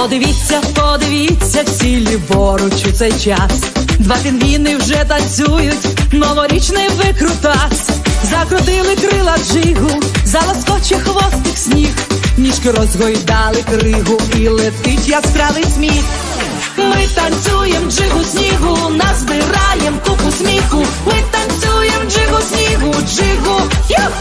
Подивіться, подивіться, всі ліворуч у цей час. Два пінгвіни вже танцюють, новорічний викрутас. Закрутили крила джигу, залоскоче хвостик сніг, ніжки розгойдали кригу і летить яскравий сміх. Ми танцюєм джигу снігу, назбираєм купу сміху. Ми танцюєм джигу снігу, джигу, юху!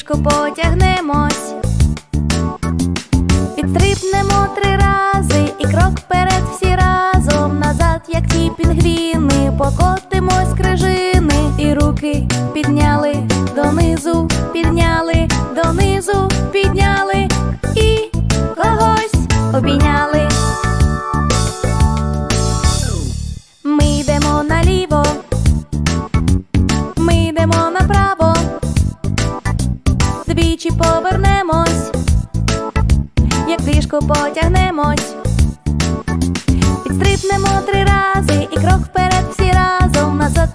Ліжко потягнемось, підстрибнемо три рази і крок вперед всі разом. Назад, як ті пінгвіни, покотимось крижини, і руки підняли донизу, підняли донизу, підняли двічі повернемось, як ліжко потягнемось, підстрибнемо три рази і крок вперед всі разом. Назад,